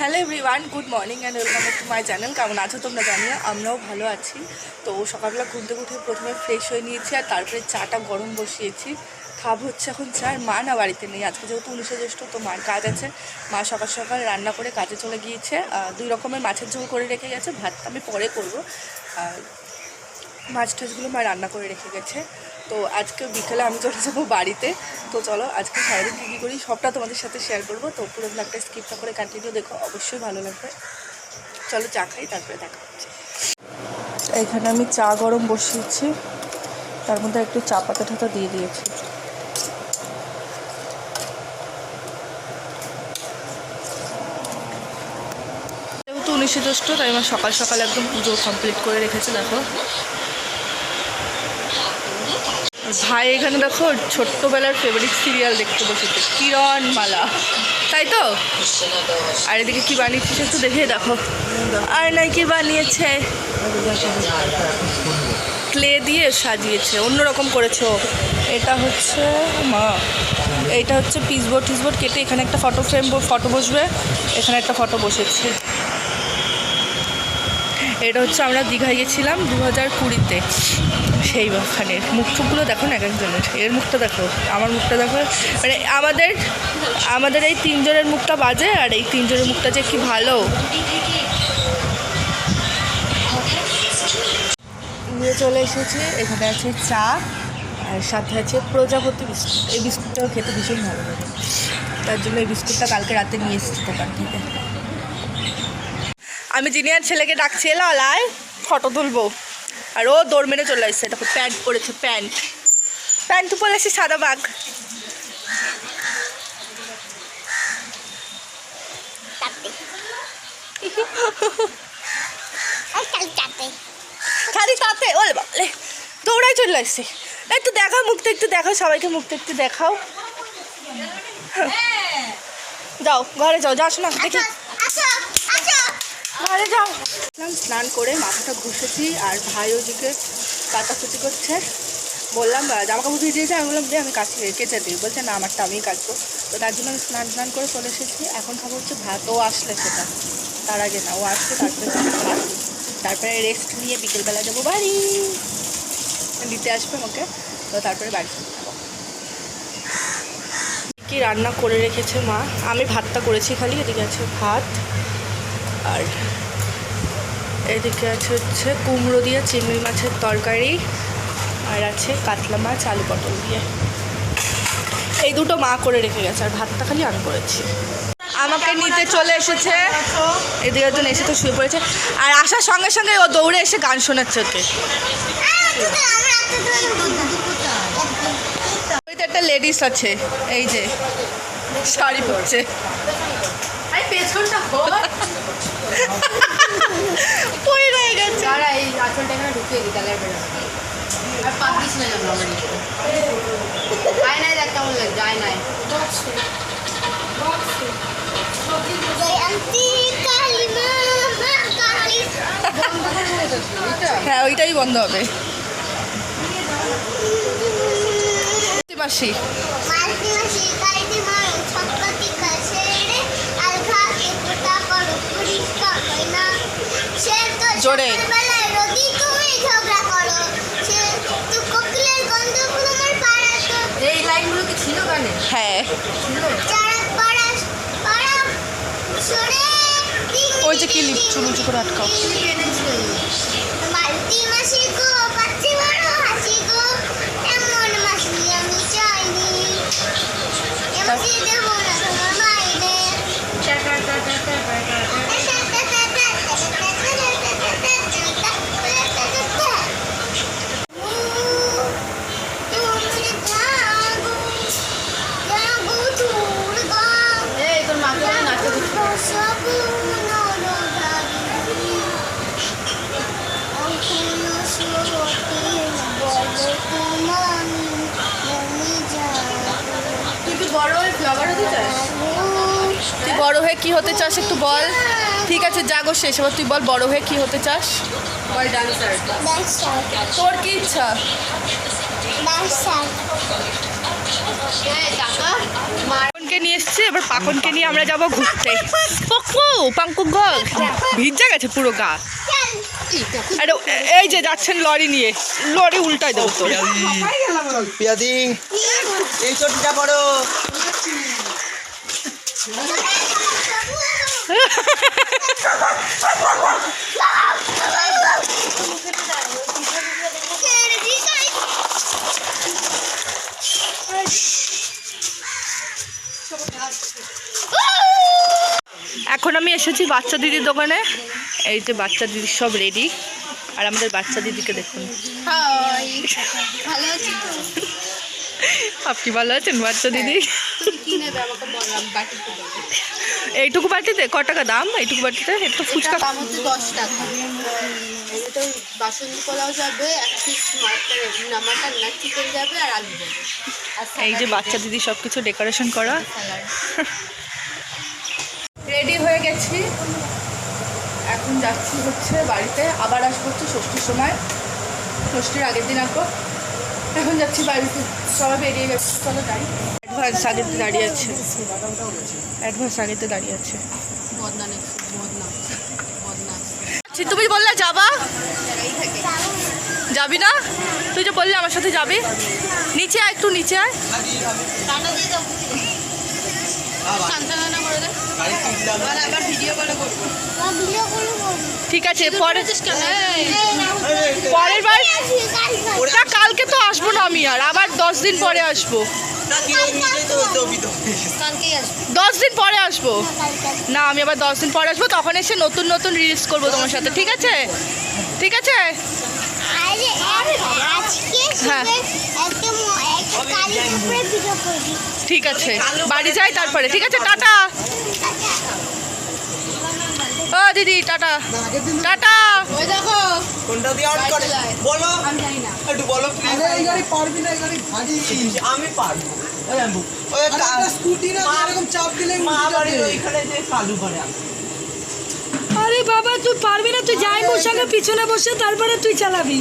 Hello everyone good morning and welcome to my channel কেমন আছো তোমরা জানিও? আমরাও ভালো আছি। তো সকালবেলা ঘুম থেকে উঠে প্রথমে ফ্রেশ হয়ে নিয়েছি আর তারপরে চাটা গরম বসিয়েছি। খাব হচ্ছে এখন চা আর মা না বাড়িতে নেই। আজকে যেহেতু উনিশে জ্যৈষ্ঠ, তো মার কাজ আছে। মা সকাল সকাল রান্না করে কাজে চলে গিয়েছে। দুই রকমের মাছের ঝোল করে রেখে গেছে। ভাতটা আমি পরে করব। আর মাছ টাছগুলো মা রান্না করে রেখে গেছে। তো আজকে বিকেলে আমি চলে যাব বাড়িতে। তো চলো, আজকে সারাদিন কী কী করি সবটা তোমাদের সাথে শেয়ার করব। তো পুরো ব্লগটা স্কিপ না করে কন্টিনিউ দেখো, অবশ্যই ভালো লাগবে। চলো চা খাই, তারপরে দেখা হচ্ছে। এখানে আমি চা গরম বসিয়েছি, তার মধ্যে একটু চা পাতা ঠাতা দিয়ে দিয়েছি। যেহেতু উনিশে জ্যৈষ্ঠ, তাই আমার সকাল সকাল একদম পুজো কমপ্লিট করে রেখেছে, দেখো। ভাই, এখানে দেখো ছোট্টবেলার ফেভারিট সিরিয়াল দেখতে বসেছে, কিরণ মালা। তাই তো? আর এদিকে কি বানিয়েছিস একটু দেখে দেখো। আর নাই কি বানিয়েছে? ক্লে দিয়ে সাজিয়েছে, অন্যরকম করেছে এটা হচ্ছে, মা এইটা হচ্ছে পিসবোর্ড, টিসবোর্ড কেটে এখানে একটা ফটো ফ্রেম ফটো বসবে, এখানে একটা ফটো বসেছে। এটা হচ্ছে আমরা দীঘায় গেছিলাম দু হাজার কুড়িতে। সেই ওখানের মুখ টুকগুলো দেখো না এক একজনের। এর মুখটা দেখো, আমার মুখটা দেখো। মানে আমাদের আমাদের এই তিনজনের মুখটা বাজে আর এই তিনজনের মুখটা যে কি ভালো। নিয়ে চলে এসেছি, এখানে আছে চা আর সাথে আছে প্রজাপতি বিস্কুট। এই বিস্কুটটাও খেতে ভীষণ ভালো লাগে। তার জন্য এই বিস্কুটটা কালকে রাতে নিয়ে এসেছি দোকান থেকে। আমি জিনিয়ার ছেলেকে ডাকছি এলো আলায় ফটো তুলবো। আর ও দৌড় মেরে চলে আসছে দেখো প্যান্ট পরেছে প্যান্ট। প্যান্ট পরে এসে সাদা বাঘ। খালি তাতে ওলে বাবলে দৌড়াই চলে আসছে। একটু দেখাও মুখটা একটু দেখাও সবাইকে মুখটা একটু দেখাও। যাও ঘরে যাও যাস না দেখি। ঘরে যাও। স্নান করে মাথাটা ঘুষেছি আর ভাই ওদিকে কাটাকুচি করছে। বললাম জামা কাপড় ভিজিয়েছে আমি বললাম যে আমি কাছে কেচে দিই। বলছে, না, আমারটা আমিই কাচবো। তো তার জন্য আমি স্নান স্নান করে চলে এসেছি। এখন খাব হচ্ছে ভাত। ও আসলে সেটা, তার আগে না, ও আসলে তারপরে তারপরে রেস্ট নিয়ে বিকেলবেলা যাব। বাড়ি! দিতে আসবে আমাকে, তো তারপরে বাড়ি কি রান্না করে রেখেছে মা? আমি ভাতটা করেছি খালি, এদিকে আছে ভাত। আর এদিকে আছে হচ্ছে কুমড়ো দিয়ে চিংড়ি মাছের তরকারি আর আছে কাতলা মাছ, আলু পটল দিয়ে। এই দুটো মা করে রেখে গেছে আর ভাতটা খালি আমি করেছি। আমাকে নিতে চলে এসেছে। এদিকে একজন এসে তো শুয়ে পড়েছে। আর আসার সঙ্গে সঙ্গে ও দৌড়ে এসে গান শোনাচ্ছে ওকে। ওই তো একটা লেডিস আছে, এই যে, শাড়ি পরছে। আরে পেছনটা হয় রয়ে গেছে। যারা এই আঁচলটা এখানে ঢুকিয়ে দিই তাহলে আর বেরোবে না। আর পাক দিস না যেন আমার আয় নাই দেখ কেমন লাগছে আয় নাই। হ্যাঁ ওইটাই বন্ধ হবে। মাসি জোরে। এই লাইনগুলো কি ছিল গানে? হ্যাঁ। ছিল। ওই যে ক্লিপ চুলু লুচু করে আটকাও কি এনেছিল মালতি মাসি গো পাচ্ছি বড় হাসি গো এমন মাসি আমি চাইনি এ মাসি দেবো না তোমার মাইনে এই তোর মাকে বলে নাচতে দিচ্ছি তুই কি বড় হয়ে ব্লগার হতে চাস তুই বড় হয়ে কি হতে চাস একটু বল। ঠিক আছে জাগো শেষ। এবার তুই বল বড় হয়ে কি হতে চাস? বল ডান্সার তোর কি ইচ্ছা? টাকা। পাকনকে নিয়ে এসছি এবার পাকনকে নিয়ে আমরা যাব ঘুরতে। পকু পাঙ্কু ভিজা গেছে পুরো গা। এই আরে এই যে যাচ্ছেন লরি নিয়ে। লরি উল্টাই দেবো তো। পিয়াদি এই চটিটা পড়ো এখন আমি এসেছি বাচ্চা দিদির দোকানে। এই যে বাচ্চা দিদির সব রেডি আর আমাদের বাচ্চা দিদিকে দেখুন। আপনি ভালো আছেন বাচ্চা দিদি? এইটুকু বাটিতে? ক টাকা দাম এইটুকু বাটিতে? একটু ফুচকা। দাম হচ্ছে দশ টাকা। এটা বাসন্তী পোলাও যাবে এক পিস মাটন না চিকেন যাবে আর আলু যাবে। এই যে বাচ্চা দিদি সব কিছু ডেকোরেশন করা রেডি হয়ে গেছি। এখন যাচ্ছি হচ্ছে বাড়িতে আবার আসব হচ্ছে ষষ্ঠীর সময়। ষষ্ঠীর আগের দিন আসব। এখন যাচ্ছি বাড়িতে। সবাই বেরিয়ে গেছে। চলো যাই। অ্যাডভান্স আগেতে দাঁড়িয়ে আছে। অ্যাডভান্স আগেতে দাঁড়িয়ে আছে। তুমি বললে যাবা? যাবি না? তুই যে বললি আমার সাথে যাবি। নিচে আয় একটু নিচে আয়। ঠিক আছে পরে পরের বার না কালকে তো আসব না আমি আর, আবার দশ দিন পরে আসব। দশ দিন পরে আসব। না, আমি আবার দশ দিন পরে আসব, তখন এসে নতুন নতুন রিলস করব তোমার সাথে, ঠিক আছে? ঠিক আছে? হ্যাঁ। ঠিক আছে, বাড়ি যাই তারপরে, ঠিক আছে, টাটা। ও, দিদি, টাটা। টাটা। ওই দেখো। কোনটা দিয়ে অন করে? বলো। আমি জানি না। একটু বলো প্লিজ এই গাড়ি পারবি না এই গাড়ি ভারী। আমি পারব। ওই আম্বু ওই আরে একটা স্কুটি না? এরকম চাপ দিলে মা বাড়ি ওইখানে যে কালু করে আমি আরে বাবা তুই পারবি না তুই যাই সঙ্গে পিছনে বসে তারপরে তুই চালাবি।